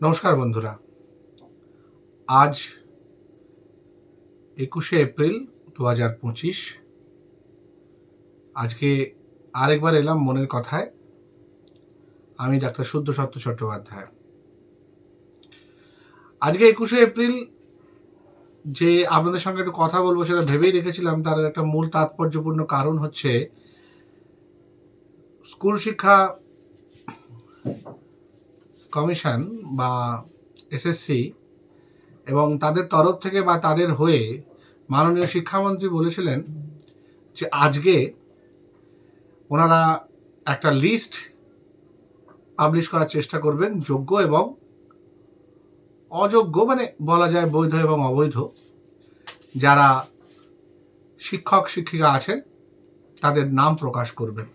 নমস্কার বন্ধুরা। আজ একুশে এপ্রিল দু হাজার পঁচিশ। আজকে আরেকবার এলাম মনের কথায়। আমি ডাক্তার শুদ্ধ সত্য চট্টোপাধ্যায়। আজকে একুশে এপ্রিল যে আপনাদের সঙ্গে একটু কথা বলব সেটা ভেবেই রেখেছিলাম, তার একটা মূল তাৎপর্যপূর্ণ কারণ হচ্ছে, স্কুল শিক্ষা কমিশন বা এসএসসি এবং তাদের তরফ থেকে বা তাদের হয়ে মাননীয় শিক্ষামন্ত্রী বলেছিলেন যে আজকে ওনারা একটা লিস্ট পাবলিশ করার চেষ্টা করবেন, যোগ্য এবং অযোগ্য মানে বলা যায় বৈধ এবং অবৈধ, যারা শিক্ষক, শিক্ষিকা আছেন, তাদের নাম প্রকাশ করবেন।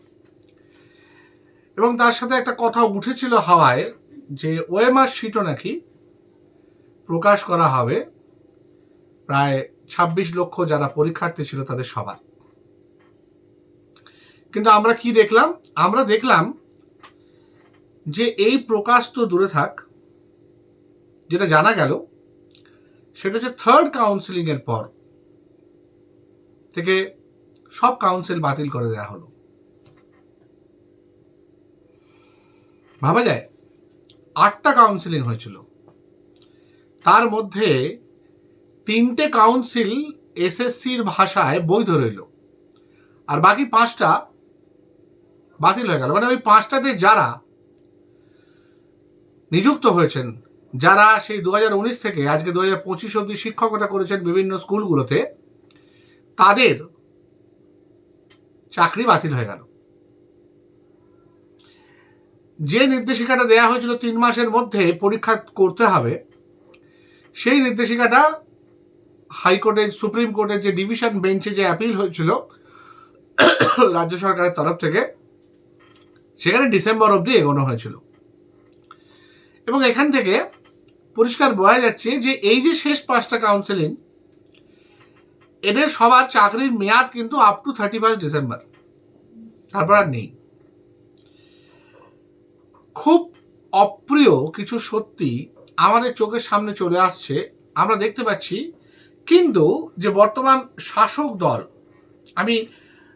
এবং তার সাথে একটা কথা উঠেছিল হাওয়ায় যে ওএমআর শিটও নাকি প্রকাশ করা হবে প্রায় ছাব্বিশ লক্ষ যারা পরীক্ষার্থী ছিল তাদের সবার। কিন্তু আমরা কি দেখলাম? আমরা দেখলাম যে এই প্রকাশ তো দূরে থাক, যেটা জানা গেল, সেটা হচ্ছে থার্ড কাউন্সিলিং এর পর থেকে সব কাউন্সিল বাতিল করে দেওয়া হলো। ভাবা যায়? আটটা কাউন্সিলিং হয়েছিল। তার মধ্যে তিনটে কাউন্সিল এসএসসির ভাষায় বৈধ রইল। আর বাকি পাঁচটা বাতিল হয়ে গেল। মানে ওই পাঁচটাতে যারা নিযুক্ত হয়েছেন, যারা সেই দু হাজার উনিশ থেকে আজকে দু হাজার পঁচিশ অব্দি শিক্ষকতা করেছেন বিভিন্ন স্কুলগুলোতে, তাদের চাকরি বাতিল হয়ে গেল। যে নির্দেশিকাটা দেয়া হয়েছিল তিন মাসের মধ্যে পরীক্ষা করতে হবে, সেই নির্দেশিকাটা হাইকোর্টের সুপ্রিম কোর্টের যে ডিভিশন বেঞ্চে যে অ্যাপিল হয়েছিল, রাজ্য সরকারের তরফ থেকে, সেখানে ডিসেম্বর অবধি এগোনো হয়েছিল। এবং এখান থেকে পরিষ্কার বোঝা যাচ্ছে যে এই যে শেষ পাঁচটা কাউন্সেলিং এদের সবার চাকরির মেয়াদ কিন্তু up to thirty first December তারপর আর নেই। খুব অপ্রিয় কিছু সত্যি আমাদের চোখের সামনে চলে আসছে। আমরা দেখতে পাচ্ছি কিন্তু যে বর্তমান শাসক দল, আমি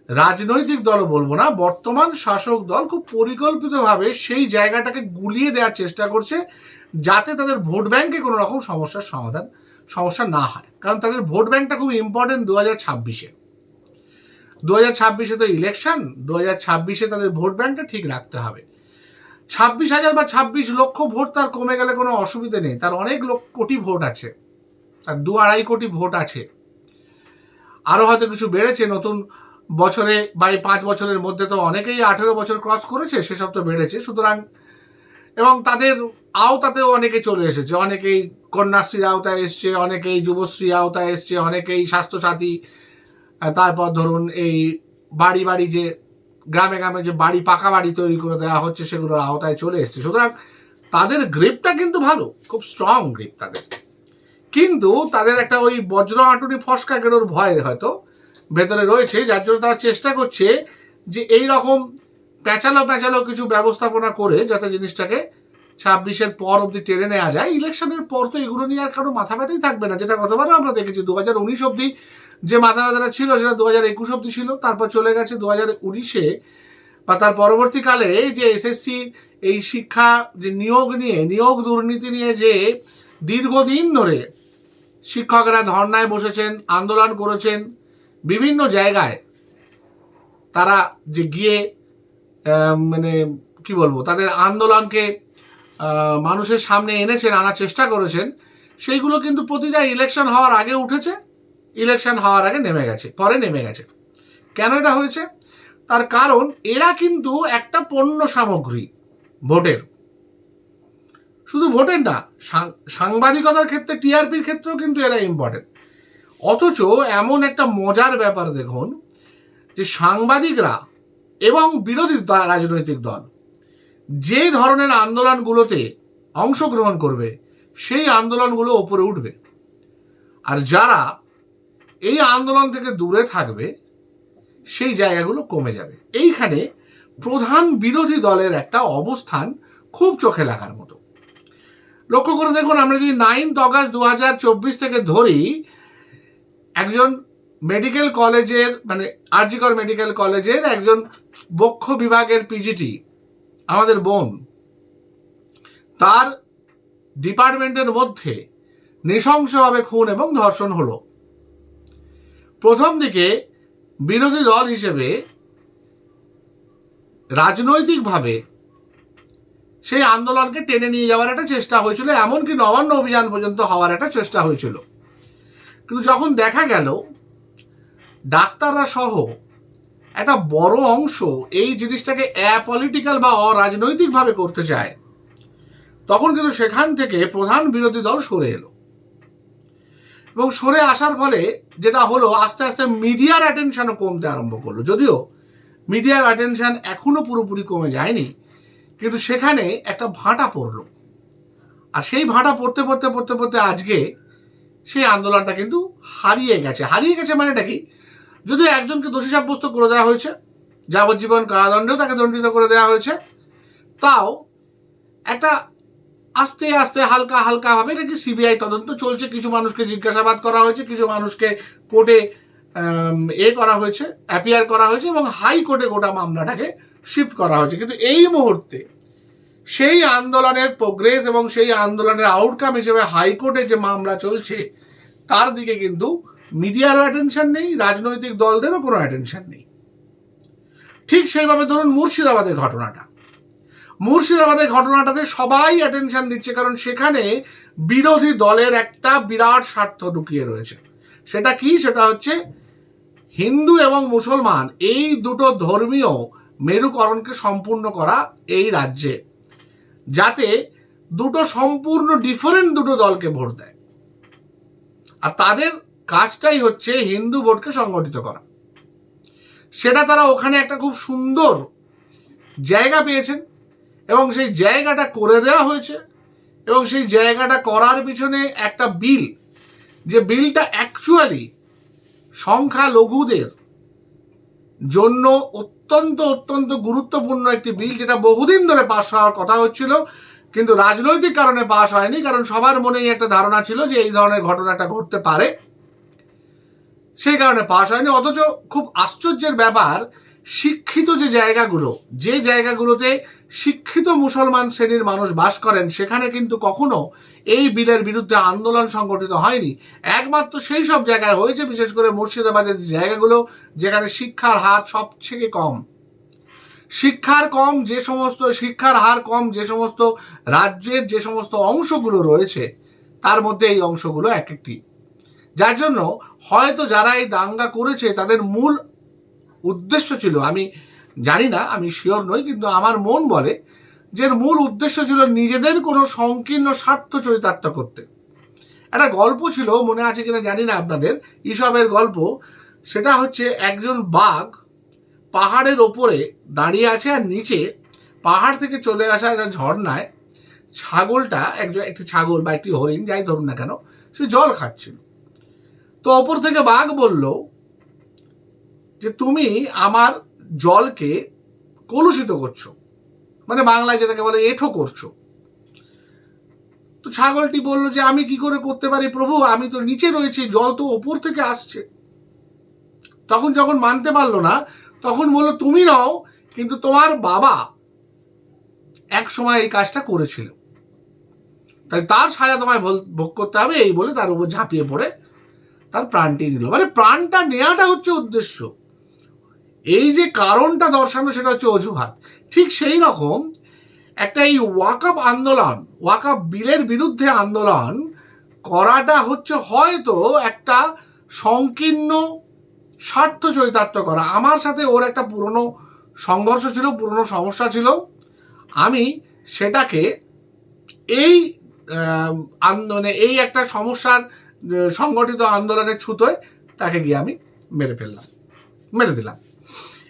রাজনৈতিক দলও বলব না, বর্তমান শাসক দল খুব পরিকল্পিতভাবে সেই জায়গাটাকে গুলিয়ে দেওয়ার চেষ্টা করছে যাতে তাদের ভোট ব্যাংকে কোনো রকম সমস্যার সমাধান, সমস্যা না হয়। কারণ তাদের ভোট ব্যাংকটা খুব ইম্পর্টেন্ট দু হাজার ছাব্বিশে। দু হাজার ছাব্বিশে তো ইলেকশন দু হাজার ছাব্বিশে তাদের ভোট ব্যাংকটা ঠিক রাখতে হবে। ছাব্বিশ হাজার বা ছাব্বিশ লক্ষ ভোট তার কমে গেলে কোনো অসুবিধে নেই। তার অনেক কোটি ভোট আছে। তার দু আড়াই কোটি ভোট আছে। আরও হয়তো কিছু বেড়েছে। নতুন বছরে বা এই পাঁচ বছরের মধ্যে তো অনেকেই আঠেরো বছর ক্রস করেছে, সেসব তো বেড়েছে। সুতরাং এবং তাদের আওতাতেও অনেকে চলে এসেছে। অনেকেই কন্যাশ্রীর আওতায় এসছে, অনেকেই যুবশ্রী আওতায় এসছে, অনেকেই স্বাস্থ্যসাথী তারপর ধরুন এই বাড়ি বাড়ি যে গ্রামে গ্রামে যে বাড়ি, পাকা বাড়ি তৈরি করে দেওয়া হচ্ছে, সেগুলোর আওতায় চলে এসছে। সুতরাং তাদের গ্রিপটা কিন্তু ভালো, খুব স্ট্রং গ্রিপ তাদের। কিন্তু তাদের একটা ওই বজ্র আঁটুনি ফসকা গেরোর ভয় হয়তো ভেতরে রয়েছে, যার জন্য তারা চেষ্টা করছে যে এই রকম প্যাঁচালো প্যাঁচালো কিছু ব্যবস্থাপনা করে যাতে জিনিসটাকে ছাব্বিশের পর অবধি টেনে নেওয়া যায়। ইলেকশনের পর তো এগুলো নিয়ে আর কারও মাথা ব্যথাই থাকবে না, যেটা গতবারও আমরা দেখেছি, দু হাজার উনিশ অবধি যে মাথা ব্যথাটা ছিল সেটা দু হাজার একুশ অব্দি ছিল, তারপর চলে গেছে দু হাজার উনিশে। বা তার পরবর্তীকালে যে এসএসসি, এই শিক্ষা যে নিয়োগ নিয়ে, নিয়োগ দুর্নীতি নিয়ে যে দীর্ঘদিন ধরে শিক্ষকরা ধর্নায় বসেছেন, আন্দোলন করেছেন, বিভিন্ন জায়গায় তারা যে গিয়ে মানে কি বলব, তাদের আন্দোলনকে মানুষের সামনে এনেছেন, আনার চেষ্টা করেছেন, সেইগুলো কিন্তু প্রতিটা ইলেকশন হওয়ার আগে উঠেছে। ইলেকশন হওয়ার আগে নেমে গেছে, পরে নেমে গেছে। কেন এটা হয়েছে? তার কারণ এরা কিন্তু একটা পণ্য সামগ্রী, ভোটের। শুধু ভোটের না সাংবাদিকতার ক্ষেত্রে, টিআরপির ক্ষেত্রেও কিন্তু এরা ইম্পর্টেন্ট অথচ এমন একটা মজার ব্যাপার দেখুন, যে সাংবাদিকরা এবং বিরোধী রাজনৈতিক দল যে ধরনের আন্দোলনগুলোতে অংশগ্রহণ করবে, সেই আন্দোলনগুলো ওপরে উঠবে। আর যারা এই আন্দোলন থেকে দূরে থাকবে, সেই জায়গাগুলো কমে যাবে। এইখানে প্রধান বিরোধী দলের একটা অবস্থান খুব চোখে লাগার মতো। লক্ষ্য করে দেখুন, আমরা যদি নাইনথ অগাস্ট দু হাজার চব্বিশ থেকে ধরি, একজন মেডিকেল কলেজের মানে আরজিকর মেডিকেল কলেজের একজন বক্ষ বিভাগের পিজিটি আমাদের বোন, তার ডিপার্টমেন্টের মধ্যে নৃশংসভাবে খুন এবং ধর্ষণ হলো। প্রথম দিকে বিরোধী দল হিসেবে রাজনৈতিকভাবে সেই আন্দোলনকে টেনে নিয়ে যাওয়ার একটা চেষ্টা হয়েছিল, এমনকি নবান্ন অভিযান পর্যন্ত হওয়ার একটা চেষ্টা হয়েছিল। কিন্তু যখন দেখা গেল, ডাক্তাররা সহ একটা বড় অংশ এই জিনিসটাকে অ্যাপলিটিক্যাল বা অরাজনৈতিকভাবে করতে চায়, তখন কিন্তু সেখান থেকে প্রধান বিরোধী দল সরে এলো। এবং সরে আসার ফলে যেটা হলো, আস্তে আস্তে মিডিয়ার অ্যাটেনশানও কমতে আরম্ভ করল। যদিও মিডিয়ার অ্যাটেনশান এখনও পুরোপুরি কমে যায়নি, কিন্তু সেখানে একটা ভাঁটা পড়ল। আর সেই ভাঁটা পড়তে পড়তে পড়তে পড়তে আজকে সেই আন্দোলনটা কিন্তু হারিয়ে গেছে। হারিয়ে গেছে মানেটা কি? যদিও একজনকে দোষী সাব্যস্ত করে দেওয়া হয়েছে, যাবজ্জীবন কারাদণ্ডেও তাকে দণ্ডিত করে দেওয়া হয়েছে, তাও একটা আস্তে আস্তে হালকা হালকা ভাবে নাকি সিবিআই তদন্ত চলছে? কিছু মানুষকে জিজ্ঞাসাবাদ করা হয়েছে, কিছু মানুষকে কোর্টে এ করা হয়েছে অ্যাপিয়ার করা হয়েছে এবং হাইকোর্টে গোটা মামলাটাকে শিফট করা হয়েছে। কিন্তু এই মুহূর্তে সেই আন্দোলনের প্রোগ্রেস এবং সেই আন্দোলনের আউটকাম হিসেবে হাইকোর্টে যে মামলা চলছে, তার দিকে কিন্তু মিডিয়ারও অ্যাটেনশন নেই, রাজনৈতিক দলদেরও কোনো অ্যাটেনশন নেই। ঠিক সেইভাবে ধরুন মুর্শিদাবাদের ঘটনাটা। মুর্শিদাবাদের ঘটনাটাতে সবাই অ্যাটেনশন দিচ্ছে, কারণ সেখানে বিরোধী দলের একটা বিরাট স্বার্থ ঢুকিয়ে রয়েছে। সেটা কি? সেটা হচ্ছে হিন্দু এবং মুসলমান এই দুটো ধর্মীয় মেরুকরণকে সম্পূর্ণ করা এই রাজ্যে, যাতে দুটো সম্পূর্ণ ডিফারেন্ট দুটো দলকে ভোট দেয়। আর তাদের কাজটাই হচ্ছে হিন্দু ভোটকে সংগঠিত করা। সেটা তারা ওখানে একটা খুব সুন্দর জায়গা পেয়েছেন। এবং সেই জায়গাটা করে দেওয়া হয়েছে, এবং সেই জায়গাটা করার পিছনে একটা বিল, যে বিলটা অ্যাকচুয়ালি সংখ্যালঘুদের জন্য অত্যন্ত অত্যন্ত গুরুত্বপূর্ণ একটি বিল, যেটা বহুদিন ধরে পাশ হওয়ার কথা হচ্ছিল, কিন্তু রাজনৈতিক কারণে পাশ হয়নি, কারণ সবার মনেই একটা ধারণা ছিল যে এই ধরনের ঘটনাটা ঘটতে পারে। সেই কারণে পাশ হয়নি, অথচ খুব আশ্চর্যের ব্যাপার, শিক্ষিত যে জায়গাগুলো, যে জায়গাগুলোতে শিক্ষিত মুসলমান শ্রেণির মানুষ বাস করেন, সেখানে কিন্তু কখনো এই বিলের বিরুদ্ধে আন্দোলন সংগঠিত হয়নি। একমাত্র সেই সব জায়গায় হয়েছে, বিশেষ করে মুর্শিদাবাদের জায়গাগুলো, যেখানে শিক্ষার হার সবথেকে কম। শিক্ষার কম যে সমস্ত, শিক্ষার হার কম যে সমস্ত রাজ্যের যে সমস্ত অংশগুলো রয়েছে, তার মধ্যে এই অংশগুলো এক একটি যার জন্য হয়তো যারা এই দাঙ্গা করেছে, তাদের মূল উদ্দেশ্য ছিল, আমি জানি না, আমি শিওর নই, কিন্তু আমার মন বলে যে মূল উদ্দেশ্য ছিল নিজেদের কোনো সংকীর্ণ স্বার্থ চরিতার্থ করতে। একটা গল্প ছিল, মনে আছে কিনা জানি না আপনাদের, ইসবের গল্প। সেটা হচ্ছে একজন বাঘ পাহাড়ের ওপরে দাঁড়িয়ে আছে আর নিচে পাহাড় থেকে চলে আসা একটা ঝর্ণায় ছাগলটা, একজন, একটি ছাগল বা একটি হরিণ, যাই ধরুন না কেন, সে জল খাচ্ছিল। তো ওপর থেকে বাঘ বলল যে, তুমি আমার জলকে কলুষিত করছ। মানে বাংলায় যেটাকে বলে এঠো করছ। তো ছাগলটি বলল যে, আমি কি করে করতে পারি প্রভু? আমি তো নিচে রয়েছি, জল তো ওপর থেকে আসছে। তখন যখন মানতে পারল না, তখন বলল, তুমি নাও, কিন্তু তোমার বাবা এক সময় এই কাজটা করেছিল। তাই তার সাজা তোমায় ভোগ করতে হবে, এই বলে তার উপর ঝাঁপিয়ে পড়ে তার প্রাণটি নিল। মানে প্রাণটা নেওয়াটা হচ্ছে উদ্দেশ্য। এই যে কারণটা দর্শানো, সেটা হচ্ছে অজুহাত। ঠিক সেই রকম একটা এই ওয়াকআপ আন্দোলন, ওয়াকআপ বিলের বিরুদ্ধে আন্দোলন করাটা হচ্ছে হয়তো একটা সংকীর্ণ স্বার্থ চরিতার্থ করা। আমার সাথে ওর একটা পুরনো সংঘর্ষ ছিল, পুরনো সমস্যা ছিল। আমি সেটাকে এই মানে এই একটা সমস্যার সংগঠিত আন্দোলনের ছুতোয় তাকে গিয়ে আমি মেরে ফেললাম, মেরে দিলাম।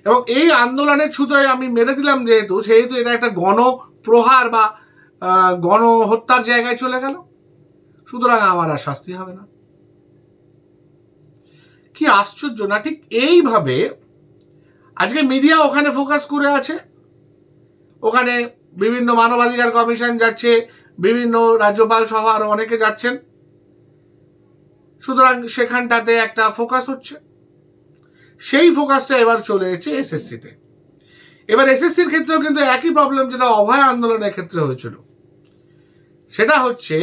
এবং এই আন্দোলনের ছুতোয় আমি মেরে দিলাম যেহেতু, সেহেতু এটা একটা গণপ্রহার বা গণহত্যার জায়গায় চলে গেল। সুতরাং আমার আর শাস্তি হবে না। কি আশ্চর্য, না ঠিক এইভাবে আজকে মিডিয়া ওখানে ফোকাস করে আছে। ওখানে বিভিন্ন মানবাধিকার কমিশন যাচ্ছে, বিভিন্ন রাজ্যপাল সভা অনেকে যাচ্ছেন। সুতরাং সেখানটাতে একটা ফোকাস হচ্ছে। সেই ফোকাসটা এবার চলে এসেছে এসএসসিতে এবার এসএসসির ক্ষেত্রেও কিন্তু একই প্রবলেম যেটা অভয় আন্দোলনের ক্ষেত্রে হয়েছিল। সেটা হচ্ছে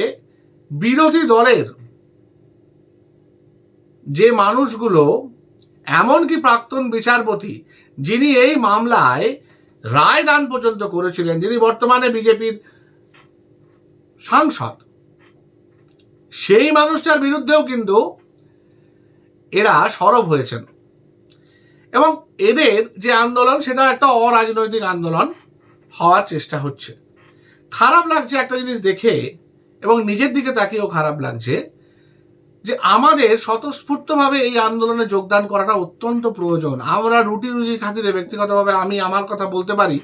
বিরোধী দলের যে মানুষগুলো, এমনকি প্রাক্তন বিচারপতি, যিনি এই মামলায় রায় দান পর্যন্ত করেছিলেন, যিনি বর্তমানে বিজেপির সাংসদ, সেই মানুষটার বিরুদ্ধেও কিন্তু এরা সরব হয়েছেন। এবং এদের যে আন্দোলন, সেটা একটা অরাজনৈতিক আন্দোলন হওয়ার চেষ্টা হচ্ছে। খারাপ লাগছে একটা জিনিস দেখে এবং নিজের দিকে তাকিয়েও খারাপ লাগছে যে আমাদের স্বতঃস্ফূর্তভাবে এই আন্দোলনে যোগদান করাটা অত্যন্ত প্রয়োজন। আমরা রুটি রুজি খাতিরে ব্যক্তিগতভাবে আমি আমার কথা বলতে পারি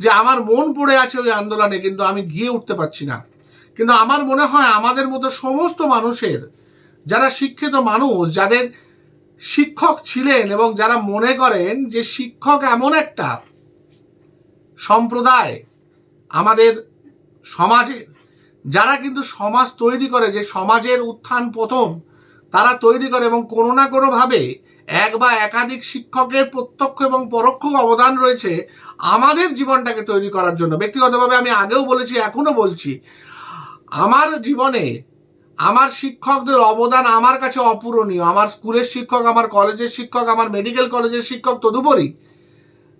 যে আমার মন পড়ে আছে ওই আন্দোলনে, কিন্তু আমি গিয়ে উঠতে পারছি না। কিন্তু আমার মনে হয় আমাদের মতো সমস্ত মানুষের, যারা শিক্ষিত মানুষ, যাদের শিক্ষক ছিলেন এবং যারা মনে করেন যে শিক্ষক এমন একটা সম্প্রদায় আমাদের সমাজে, যারা কিন্তু সমাজ তৈরি করে, যে সমাজের উত্থান প্রথম, তারা তৈরি করে এবং কোনো না কোনোভাবে এক বা একাধিক শিক্ষকের প্রত্যক্ষ এবং পরোক্ষ অবদান রয়েছে আমাদের জীবনটাকে তৈরি করার জন্য। ব্যক্তিগতভাবে আমি আগেও বলেছি এখনও বলছি, আমার জীবনে আমার শিক্ষকদের অবদান আমার কাছে অপূরণীয়। আমার স্কুলের শিক্ষক, আমার কলেজের শিক্ষক, আমার মেডিকেল কলেজের শিক্ষক তদুপরি।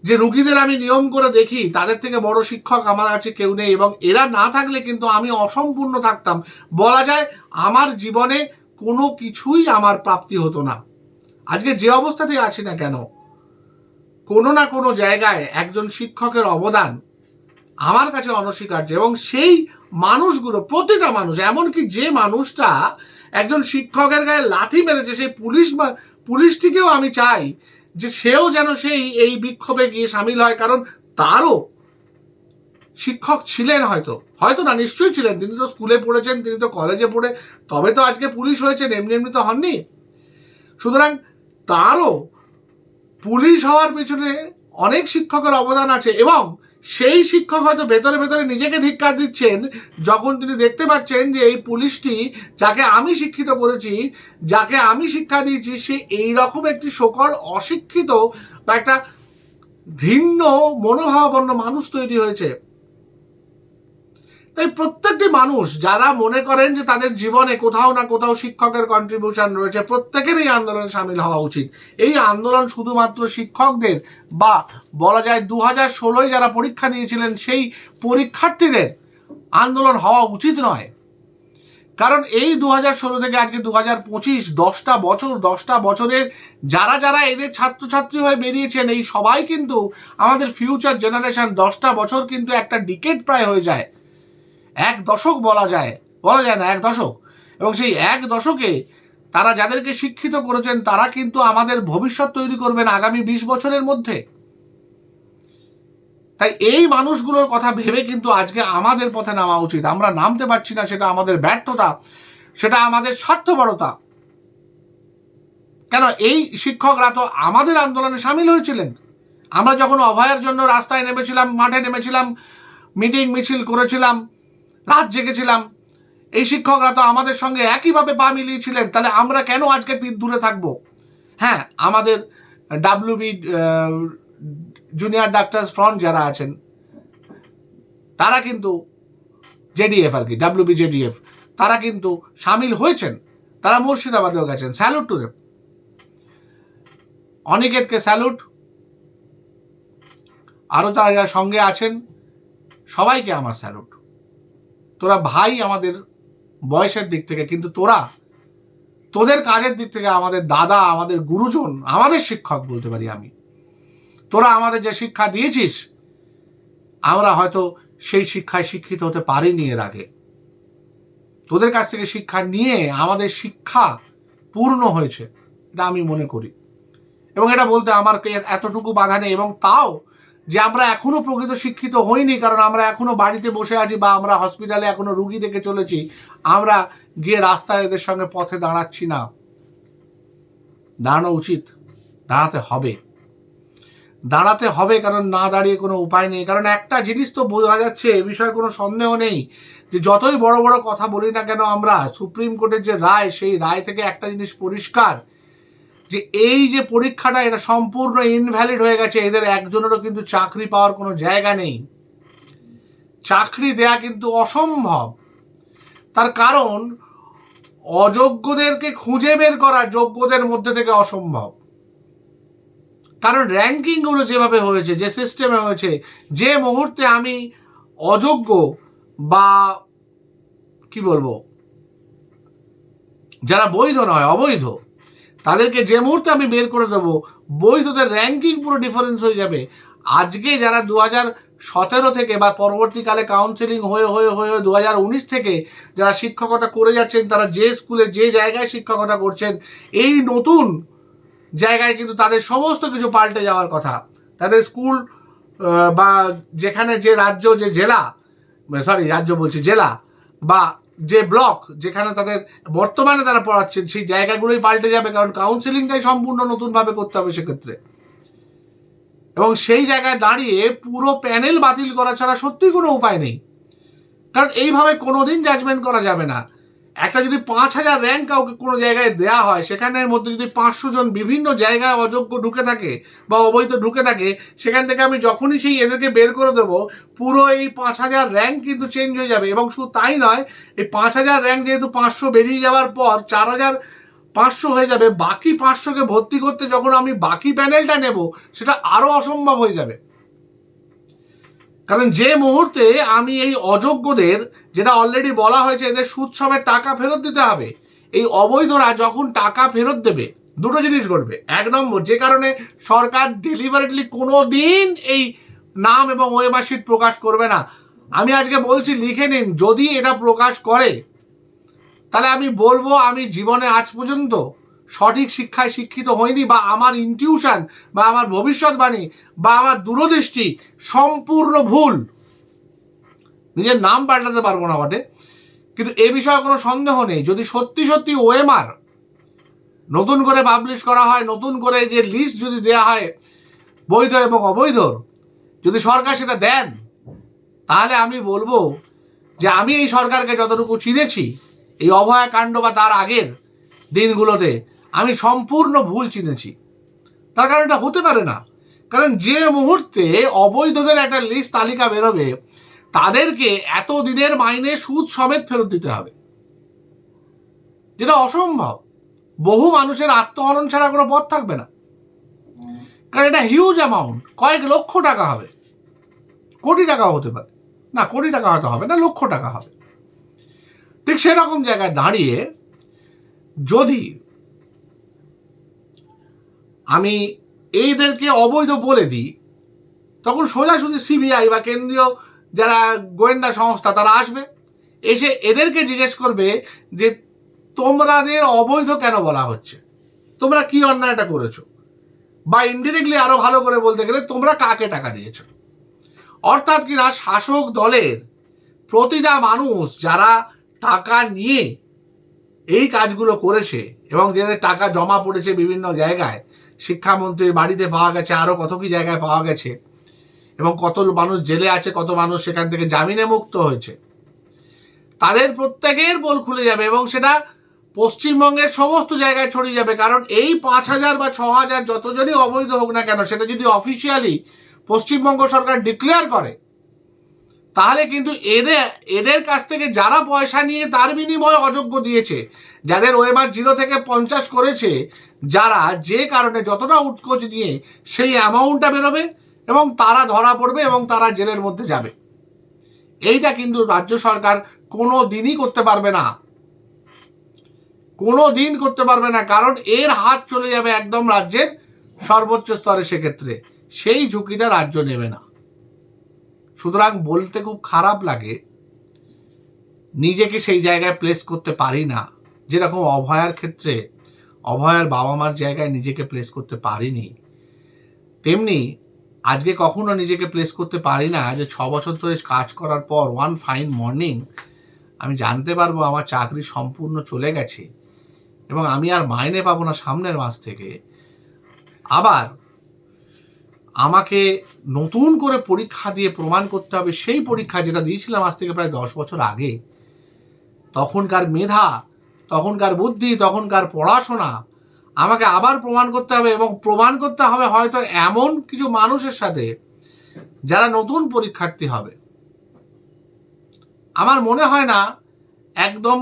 যে রুগীদের আমি নিয়ম করে দেখি, তাদের থেকে বড় শিক্ষক আমার কাছে কেউ নেই এবং এরা না থাকলে কিন্তু আমি অসম্পূর্ণ থাকতাম। বলা যায়, আমার জীবনে কোনো কিছুই আমার প্রাপ্তি হতো না। আজকে যে অবস্থাতেই আছি না কেন, কোনো না কোনো জায়গায় একজন শিক্ষকের অবদান আমার কাছে অনস্বীকার্য এবং সেই মানুষগুলো, প্রতিটা মানুষ, এমনকি যে মানুষটা একজন শিক্ষকের গায়ে লাথি মেরেছে, সেই পুলিশ পুলিশটিকেও আমি চাই যে সেও যেন সেই, এই বিক্ষোভে গিয়ে সামিল হয়। কারণ তারও শিক্ষক ছিলেন হয়তো। হয়তো না, নিশ্চয়ই ছিলেন। তিনি তো স্কুলে পড়েছেন, তিনি তো কলেজে পড়ে, তবে তো আজকে পুলিশ হয়েছেন, এমনি এমনি তো হননি। সুতরাং তারও পুলিশ হওয়ার পেছনে অনেক শিক্ষকের অবদান আছে এবং সেই শিক্ষক হয়তো ভেতরে ভেতরে নিজেকে ধিক্কার দিচ্ছেন, যখন তিনি দেখতে পাচ্ছেন যে এই পুলিশটি যাকে আমি শিক্ষিত করেছি, যাকে আমি শিক্ষা দিয়েছি, সে এই রকম একটি সকল অশিক্ষিত বা একটা ভিন্ন মনোভাবাপন্ন মানুষ তৈরি হয়েছে। তাই প্রত্যেকটি মানুষ যারা মনে করেন যে তাদের জীবনে কোথাও না কোথাও শিক্ষকের কন্ট্রিবিউশন রয়েছে, প্রত্যেকের এই আন্দোলনে সামিল হওয়া উচিত। এই আন্দোলন শুধুমাত্র শিক্ষকদের বা বলা যায় দু হাজার ষোলোয় যারা পরীক্ষা দিয়েছিলেন, সেই পরীক্ষার্থীদের আন্দোলন হওয়া উচিত নয়। কারণ এই দু হাজার ষোলো থেকে আজকে দু হাজার পঁচিশ, দশটা বছর, দশটা বছরের যারা যারা এদের ছাত্রছাত্রী হয়ে বেরিয়েছেন, এই সবাই কিন্তু আমাদের ফিউচার জেনারেশন দশটা বছর কিন্তু একটা ডিকেট প্রায় হয়ে যায়। এক দশক বলা যায় বলা যায় না, এক দশক। এবং সেই এক দশকে তারা যাদেরকে শিক্ষিত করেছেন, তারা কিন্তু আমাদের ভবিষ্যৎ তৈরি করবেন আগামী বিশ বছরের মধ্যে। তাই এই মানুষগুলোর কথা ভেবে কিন্তু আজকে আমাদের পথে নামা উচিত। আমরা নামতে পারছি না, সেটা আমাদের ব্যর্থতা, সেটা আমাদের স্বার্থপরতা। কেন, এই শিক্ষকরা তো আমাদের আন্দোলনে সামিল হয়েছিলেন। আমরা যখন অভয়ের জন্য রাস্তায় নেমেছিলাম, মাঠে নেমেছিলাম, মিটিং, মিছিল করেছিলাম রাত জেগেছিলাম। এই শিক্ষকরা তো আমাদের সঙ্গে একইভাবে পা মিলিয়েছিলেন। তাহলে আমরা কেন আজকে পিঠ দূরে থাকব? হ্যাঁ আমাদের ডাব্লিউবি জুনিয়র ডাক্তার্স ফ্রন্ট যারা আছেন, তারা কিন্তু জেডিএফ আর কি ডাব্লিউবি জেডিএফ তারা কিন্তু সামিল হয়েছেন। তারা মুর্শিদাবাদেও গেছেন। স্যালুট টু দেম অনিকেতকে স্যালুট আরও তারা সঙ্গে আছেন। সবাইকে আমার স্যালুট তোরা ভাই আমাদের বয়সের দিক থেকে, কিন্তু তোরা তোদের কাজের দিক থেকে আমাদের দাদা, আমাদের গুরুজন, আমাদের শিক্ষক বলতে পারি আমি। তোরা আমাদের যে শিক্ষা দিয়েছিস, আমরা হয়তো সেই শিক্ষায় শিক্ষিত হতে পারিনি এর আগে। তোদের কাছ থেকে শিক্ষা নিয়ে আমাদের শিক্ষা পূর্ণ হয়েছে, এটা আমি মনে করি। এবং এটা বলতে আমার এতটুকু বাধা নেই, এবং তাও যে আমরা এখনও প্রকৃত শিক্ষিত হইনি, কারণ আমরা এখনও বাড়িতে বসে আছি বা আমরা হসপিটালে এখনও রুগী দেখে চলেছি, আমরা গিয়ে রাস্তায় এদের সঙ্গে পথে দাঁড়াচ্ছি না। দাঁড়ানো উচিত, দাঁড়াতে হবে। দাঁড়াতে হবে কারণ না দাঁড়িয়ে কোনো উপায় নেই। কারণ একটা জিনিস তো বোঝা যাচ্ছে, এ বিষয়ে কোনো সন্দেহ নেই, যে যতই বড় বড় কথা বলি না কেন আমরা সুপ্রিম কোর্টের যে রায়, সেই রায় থেকে একটা জিনিস পরিষ্কার যে এই যে পরীক্ষাটা, এটা সম্পূর্ণ ইনভ্যালিড হয়ে গেছে। এদের একজনেরও কিন্তু চাকরি পাওয়ার কোনো জায়গা নেই। চাকরি দেয়া কিন্তু অসম্ভব। তার কারণ, অযোগ্যদেরকে খুঁজে বের করা যোগ্যদের মধ্যে থেকে অসম্ভব। কারণ র্যাঙ্কিংগুলো যেভাবে হয়েছে, যে সিস্টেমে হয়েছে, যে মুহূর্তে আমি অযোগ্য বা কি বলব? যারা বৈধ নয়, অবৈধ তাদেরকে যে মুহূর্তে আমি বের করে দেবো, বৈধদের র্যাঙ্কিং পুরো ডিফারেন্স হয়ে যাবে। আজকে যারা দু হাজার সতেরো থেকে বা পরবর্তীকালে কাউন্সেলিং হয়ে হয়ে হয়ে দু হাজার উনিশ থেকে যারা শিক্ষকতা করে যাচ্ছেন, তারা যে স্কুলে যে জায়গায় শিক্ষকতা করছেন, এই নতুন জায়গায় কিন্তু তাদের সমস্ত কিছু পাল্টে যাওয়ার কথা। তাদের স্কুল বা যেখানে যে রাজ্য, যে জেলা সরি রাজ্য বলছি, জেলা, বা যে ব্লক যেখানে তাদের বর্তমানে তারা পড়াচ্ছেন, সেই জায়গাগুলোই পাল্টে যাবে, কারণ কাউন্সেলিংটাই সম্পূর্ণ নতুনভাবে করতে হবে সেক্ষেত্রে। এবং সেই জায়গায় দাঁড়িয়ে পুরো প্যানেল বাতিল করা ছাড়া সত্যি কোনো উপায় নেই। কারণ এইভাবে কোনোদিন জাজমেন্ট করা যাবে না। একটা যদি পাঁচ হাজার র্যাঙ্ক কাউকে কোনো জায়গায় দেয়া হয়, সেখানের মধ্যে যদি পাঁচশো জন বিভিন্ন জায়গায় অযোগ্য ঢুকে থাকে বা অবৈধ ঢুকে থাকে, সেখান থেকে আমি যখনই সেই এদেরকে বের করে দেবো, পুরো এই পাঁচ হাজার র্যাঙ্ক কিন্তু চেঞ্জ হয়ে যাবে। এবং শুধু তাই নয়, এই পাঁচ হাজার র্যাঙ্ক যেহেতু পাঁচশো বেরিয়ে যাওয়ার পর চার হাজার পাঁচশো হয়ে যাবে, বাকি পাঁচশোকে ভর্তি করতে যখন আমি বাকি প্যানেলটা নেব, সেটা আরও অসম্ভব হয়ে যাবে। কারণ যে মুহূর্তে আমি এই অযোগ্যদের, যেটা অলরেডি বলা হয়েছে এদের সুৎসবের টাকা ফেরত দিতে হবে, এই অবৈধরা যখন টাকা ফেরত দেবে, দুটো জিনিস ঘটবে। এক নম্বর, যে কারণে সরকার ডেলিভারেটলি কোনো দিন এই নাম এবং ওয়েবারশিট প্রকাশ করবে না। আমি আজকে বলছি, লিখে নিন, যদি এটা প্রকাশ করে, তাহলে আমি বলব, আমি জীবনে আজ পর্যন্ত সঠিক শিক্ষায় শিক্ষিত হইনি বা আমার ইনটিউশন বা আমার ভবিষ্যৎবাণী বা আমার দূরদৃষ্টি সম্পূর্ণ ভুল। নিজের নাম পাল্টাতে পারব না বটে। কিন্তু এ বিষয়ে কোনো সন্দেহ নেই। যদি সত্যি সত্যি ওএমআর নতুন করে পাবলিশ করা হয়, নতুন করে যে লিস্ট যদি দেয়া হয়, বৈধ এবং অবৈধ, যদি সরকার সেটা দেন, তাহলে আমি বলব যে আমি এই সরকারকে যতটুকু চিনেছি, এই অভয়াকাণ্ড বা তার আগের দিনগুলোতে আমি সম্পূর্ণ ভুল চিনেছি। তার কারণ এটা হতে পারে না। কারণ যে মুহূর্তে অবৈধদের একটা লিস্ট তালিকা বেরোবে, তাদেরকে এত দিনের মাইনে সুদ সমেত ফেরত দিতে হবে। যেটা অসম্ভব। বহু মানুষের আত্মহনন ছাড়া কোনো পথ থাকবে না। কারণ এটা হিউজ অ্যামাউন্ট কয়েক লক্ষ টাকা হবে। কোটি টাকা হতে পারে। না, কোটি টাকা হয়তো হবে না, লক্ষ টাকা হবে। ঠিক সেরকম জায়গায় দাঁড়িয়ে যদি আমি এইদেরকে অবৈধ বলে দিই, তখন সোজাসুজি সিবিআই বা কেন্দ্রীয় যারা গোয়েন্দা সংস্থা তারা আসবে, এসে এদেরকে জিজ্ঞেস করবে যে তোমাদের অবৈধ কেন বলা হচ্ছে? তোমরা কি অন্যায়টা করেছ? বা ইনডিরেক্টলি আরও ভালো করে বলতে গেলে তোমরা কাকে টাকা দিয়েছ? অর্থাৎ কিনা শাসক দলের প্রতিটা মানুষ যারা টাকা নিয়ে এই কাজগুলো করেছে এবং যাদের টাকা জমা পড়েছে বিভিন্ন জায়গায় শিক্ষামন্ত্রীর বাড়িতে পাওয়া গেছে আরও কত কি জায়গায় পাওয়া গেছে, এবং কত মানুষ জেলে আছে, কত মানুষ সেখান থেকে জামিনে মুক্ত হয়েছে, তাদের প্রত্যেকের বোল খুলে যাবে এবং সেটা পশ্চিমবঙ্গের সমস্ত জায়গায় ছড়িয়ে যাবে, কারণ এই পাঁচ হাজার বা ছ হাজার যতজনই অবৈধ হোক না কেন, সেটা যদি অফিসিয়ালি পশ্চিমবঙ্গ সরকার ডিক্লেয়ার করে তাহলে কিন্তু এদের এদের কাছ থেকে যারা পয়সা নিয়ে তার বিনিময়ে অযোগ্য দিয়েছে, যাদের ওয়েবার জিরো থেকে পঞ্চাশ করেছে, যারা যে কারণে যতটা উৎকোচ নিয়ে সেই অ্যামাউন্টটা বেরোবে এবং তারা ধরা পড়বে এবং তারা জেলের মধ্যে যাবে। এইটা কিন্তু রাজ্য সরকার কোনো দিনই করতে পারবে না। কোনো দিন করতে পারবে না, কারণ এর হাত চলে যাবে একদম রাজ্যের সর্বোচ্চ স্তরে সেক্ষেত্রে। সেই ঝুঁকিটা রাজ্য নেবে না। সুতরাং বলতে খুব খারাপ লাগে, নিজেকে সেই জায়গায় প্লেস করতে পারি না। যেরকম অভয়ার ক্ষেত্রে, অভয়ার বাবা মার জায়গায় নিজেকে প্লেস করতে পারিনি। তেমনি আজকে কখনো নিজেকে প্লেস করতে পারি না, যে ছ বছর ধরে কাজ করার পর ওয়ান ফাইন মর্নিং আমি জানতে পারব আমার চাকরি সম্পূর্ণ চলে গেছে এবং আমি আর মাইনে পাবো না সামনের মাস থেকে। আবার আমাকে নতুন করে পরীক্ষা দিয়ে প্রমাণ করতে হবে, সেই পরীক্ষা যেটা দিয়েছিলাম আজ থেকে প্রায় দশ বছর আগে। তখনকার মেধা, তখনকার বুদ্ধি, তখনকার পড়াশোনা আমাকে আবার প্রমাণ করতে হবে এবং প্রমাণ করতে হবে হয়তো এমন কিছু মানুষের সাথে যারা নতুন পরীক্ষার্থী হবে। আমার মনে হয় না একদম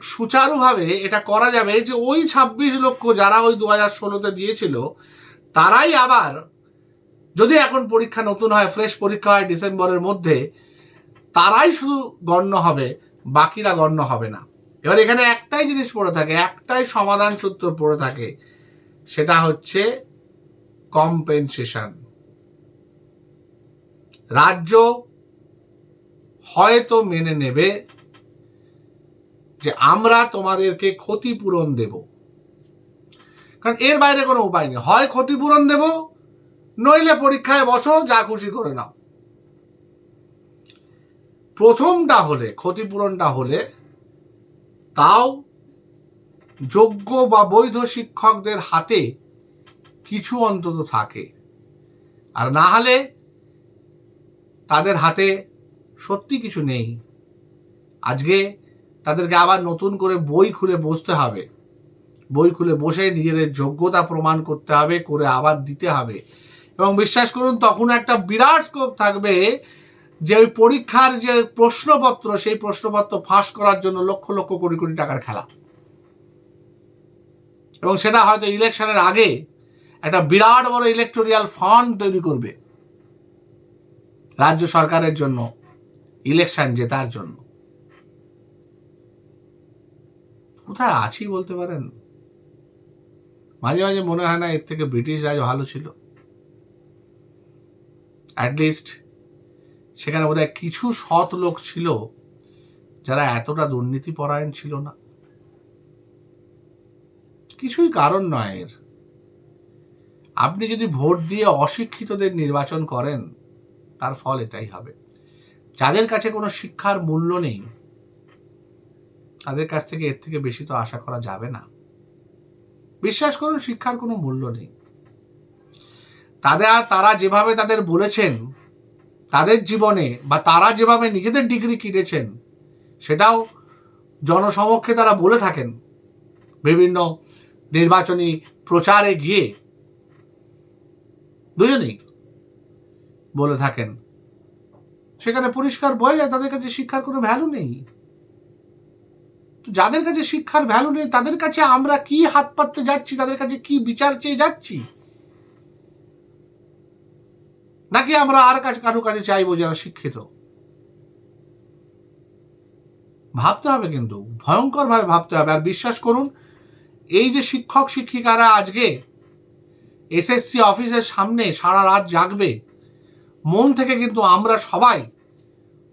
সুচারুভাবে এটা করা যাবে যে ওই ছাব্বিশ লক্ষ যারা ওই দু হাজার ষোলোতে দিয়েছিল, তারাই আবার যদি এখন পরীক্ষা নতুন হয় ফ্রেশ পরীক্ষা হয় ডিসেম্বরের মধ্যে, তারাই শুধু গণ্য হবে, বাকিরা গণ্য হবে না। এবার এখানে একটাই জিনিস পড়ে থাকে, একটাই সমাধান সূত্র পড়ে থাকে, সেটা হচ্ছে কম্পেনসেশন রাজ্য হয়তো মেনে নেবে যে আমরা তোমাদেরকে ক্ষতিপূরণ দেব। কারণ এর বাইরে কোনো উপায় নেই। হয় ক্ষতিপূরণ দেব নইলে পরীক্ষায় বসো, যা খুশি করে নাও। প্রথমটা হলে, ক্ষতিপূরণটা হলে, তাও যোগ্য বা বৈধ শিক্ষকদের হাতে কিছু অন্তত থাকে। আর না হলে তাদের হাতে সত্যি কিছু নেই। আজকে তাদেরকে আবার নতুন করে বই খুলে বসতে হবে। বই খুলে বসে নিজেদের যোগ্যতা প্রমাণ করতে হবে, করে আবার দিতে হবে। এবং বিশ্বাস করুন, তখন একটা বিরাট স্কোপ থাকবে যে ওই পরীক্ষার যে প্রশ্নপত্র, সেই প্রশ্নপত্র ফাঁস করার জন্য লক্ষ লক্ষ কোটি কোটি টাকার খেলা। এবং সেটা হয়তো ইলেকশনের আগে একটা বিরাট বড় ইলেকটোরিয়াল ফান্ড তৈরি করবে রাজ্য সরকারের জন্য ইলেকশন জেতার জন্য। কোথায় আছি বলতে পারেন? মাঝে মাঝে মনে হয় না, এর থেকে ব্রিটিশ রাজ ভালো ছিল। অ্যাটলিস্ট সেখানে বোধহয় কিছু সৎ লোক ছিল যারা এতটা দুর্নীতি পরায়ণ ছিল না। কিছুই কারণ নয় এর। আপনি যদি ভোট দিয়ে অশিক্ষিতদের নির্বাচন করেন, তার ফল এটাই হবে। যাদের কাছে কোনো শিক্ষার মূল্য নেই, তাদের কাছ থেকে এর থেকে বেশি তো আশা করা যাবে না। বিশ্বাস করুন, শিক্ষার কোনো মূল্য নেই। তাদের তারা যেভাবে তাদের বলেছেন, তাদের জীবনে বা তারা যেভাবে নিজেদের ডিগ্রি কিনেছেন, সেটাও জনসমক্ষে তারা বলে থাকেন। বিভিন্ন নির্বাচনী প্রচারে গিয়ে দুজনেই বলে থাকেন। সেখানে পরিষ্কার বোঝা যায় তাদের কাছে শিক্ষার কোনো ভ্যালু নেই। তো যাদের কাছে শিক্ষার ভ্যালু নেই, তাদের কাছে আমরা কি হাত পাততে যাচ্ছি, তাদের কাছে কি বিচার চেয়ে যাচ্ছি? নাকি আমরা আর কাছে কারও কাছে চাইব যারা শিক্ষিত? ভাবতে হবে কিন্তু ভয়ঙ্কর ভাবে ভাবতে হবে। আর বিশ্বাস করুন, এই যে শিক্ষক শিক্ষিকারা আজকে এসএসসি অফিসের সামনে সারা রাত জাগবে, মন থেকে কিন্তু আমরা সবাই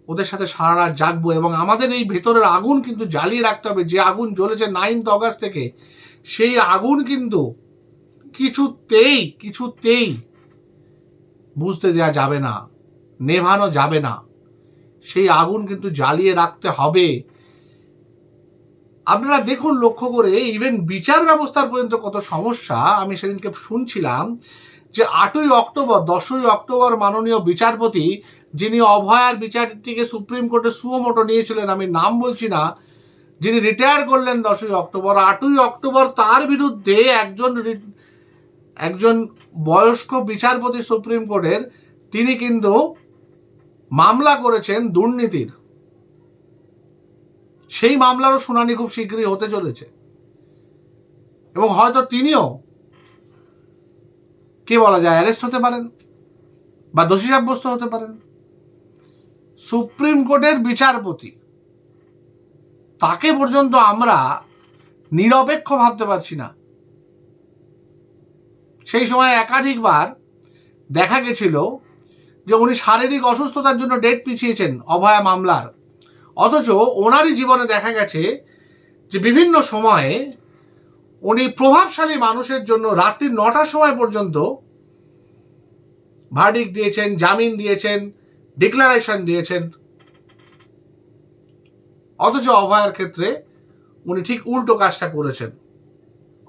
ওদের সাথে সারা রাত জাগবো এবং আমাদের এই ভেতরের আগুন কিন্তু জ্বালিয়ে রাখতে হবে। যে আগুন জ্বলেছে নাইনথ অগাস্ট থেকে, সেই আগুন কিন্তু কিছুতেই কিছুতেই বুঝতে দেওয়া যাবে না, নেভানো যাবে না। সেই আগুন কিন্তু জ্বালিয়ে রাখতে হবে। আপনারা দেখুন লক্ষ্য করে ইভেন বিচার ব্যবস্থার পর্যন্ত কত সমস্যা। আমি সেদিনকে শুনছিলাম যে আটই অক্টোবর, দশই অক্টোবর মাননীয় বিচারপতি, যিনি অভয়ার বিচারটিকে সুপ্রিম কোর্টে সুমোটো নিয়েছিলেন, আমি নাম বলছি না, যিনি রিটায়ার করলেন দশই অক্টোবর, আটই অক্টোবর তার বিরুদ্ধে একজন একজন বয়স্ক বিচারপতি সুপ্রিম কোর্টের, তিনি কিন্তু মামলা করেছেন দুর্নীতির। সেই মামলারও শুনানি খুব শীঘ্রই হতে চলেছে। এবং হয়তো তিনিও, কে বলা যায়, অ্যারেস্ট হতে পারেন বা দোষী সাব্যস্ত হতে পারেন। সুপ্রিম কোর্টের বিচারপতি, তাকে পর্যন্ত আমরা নিরপেক্ষ ভাবতে পারছি না। সেই সময় একাধিকবার দেখা গেছিল যে উনি শারীরিক অসুস্থতার জন্য ডেট পিছিয়েছেন অভয়া মামলার। অথচ ওনারই জীবনে দেখা গেছে যে বিভিন্ন সময়ে উনি প্রভাবশালী মানুষের জন্য রাত্রি নটার সময় পর্যন্ত ভার্ডিক দিয়েছেন, জামিন দিয়েছেন ডিক্লারেশন দিয়েছেন। অথচ অভয়ার ক্ষেত্রে উনি ঠিক উল্টো কাজটা করেছেন,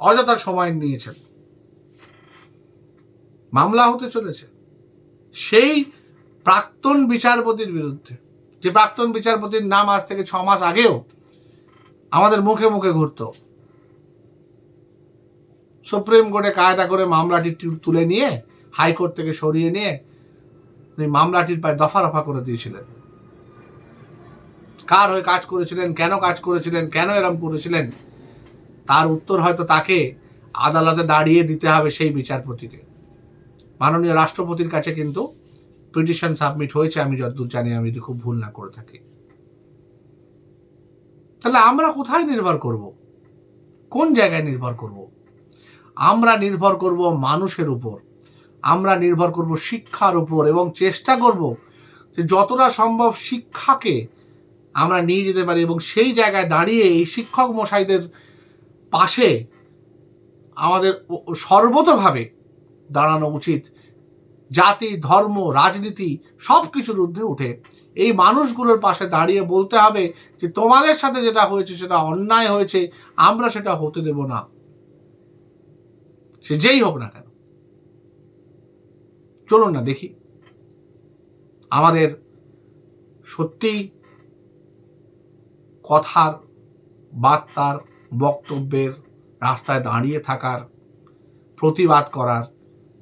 অযথা সময় নিয়েছেন। মামলা হতে চলেছে। সেই প্রাক্তন বিচারপতির বিরুদ্ধে, যে প্রাক্তন বিচারপতির নাম আজ থেকে ছ মাস আগেও আমাদের মুখে মুখে ঘুরত। সুপ্রিম কোর্টে কায়দা করে মামলাটি তুলে নিয়ে, হাইকোর্ট থেকে সরিয়ে নিয়ে উনি মামলাটির প্রায় দফা রফা করে দিয়েছিলেন। কার হয়ে কাজ করেছিলেন, কেন কাজ করেছিলেন, কেন এরম করেছিলেন, তার উত্তর হয়তো তাকে আদালতে দাঁড়িয়ে দিতে হবে সেই বিচারপতিকে। মাননীয় রাষ্ট্রপতির কাছে কিন্তু পিটিশন সাবমিট হয়েছে, আমি যতদূর জানি আমি যদি খুব ভুল না করে থাকি। তাহলে আমরা কোথায় নির্ভর করব? কোন জায়গায় নির্ভর করব? আমরা নির্ভর করব মানুষের উপর। আমরা নির্ভর করব শিক্ষার উপর এবং চেষ্টা করব যে যতটা সম্ভব শিক্ষাকে আমরা নিয়ে যেতে পারি এবং সেই জায়গায় দাঁড়িয়ে এই শিক্ষক মশাইদের পাশে আমাদের সর্বতভাবে দাঁড়ানো উচিত। জাতি, ধর্ম, রাজনীতি সব কিছুর ঊর্ধ্বে উঠে। এই মানুষগুলোর পাশে দাঁড়িয়ে বলতে হবে যে, তোমাদের সাথে যেটা হয়েছে সেটা অন্যায় হয়েছে, আমরা সেটা হতে দেব না। সে যেই হোক না কেন। চলুন না, দেখি। আমাদের সত্যি কথার, বার্তার, বক্তব্যের রাস্তায় দাঁড়িয়ে থাকার, প্রতিবাদ করার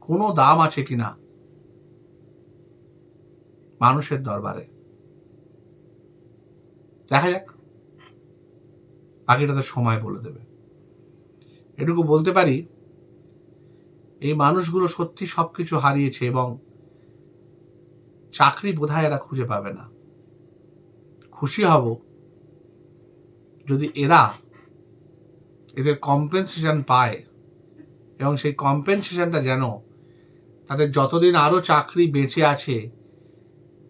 কোনো দাম আছে কিনা? মানুষের দরবারে। দেখা যাক। বাকিটা সময় বলে দেবে। এটুকু বলতে পারি, এই মানুষগুলো সত্যি সবকিছু হারিয়েছে এবং চাকরি বোধহয় এরা খুঁজে পাবে না। খুশি হব যদি এরা এদের কম্পেনসেশন পায় এবং সেই কম্পেনসেশনটা যেন তাদের যতদিন আরও চাকরি বেঁচে আছে,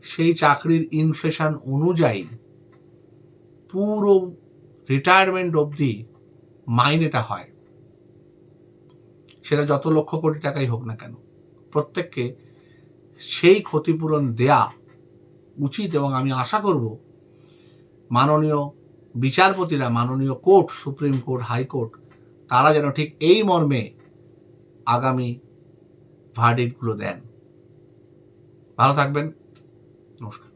সেই চাকরির ইনফ্লেশন অনুযায়ী পুরো রিটায়ারমেন্ট অবধি মাইনেটা হয়। সেটা যত লক্ষ কোটি টাকাই হোক না কেন, প্রত্যেককে সেই ক্ষতিপূরণ দেয়া উচিত এবং আমি আশা করব মাননীয় বিচারপতিরা, মাননীয় কোর্ট, সুপ্রিম কোর্ট, হাইকোর্ট, তারা যেন ঠিক এই মর্মে আগামী ভার্ডিক্টগুলো দেন। ভালো থাকবেন। নমস্কার।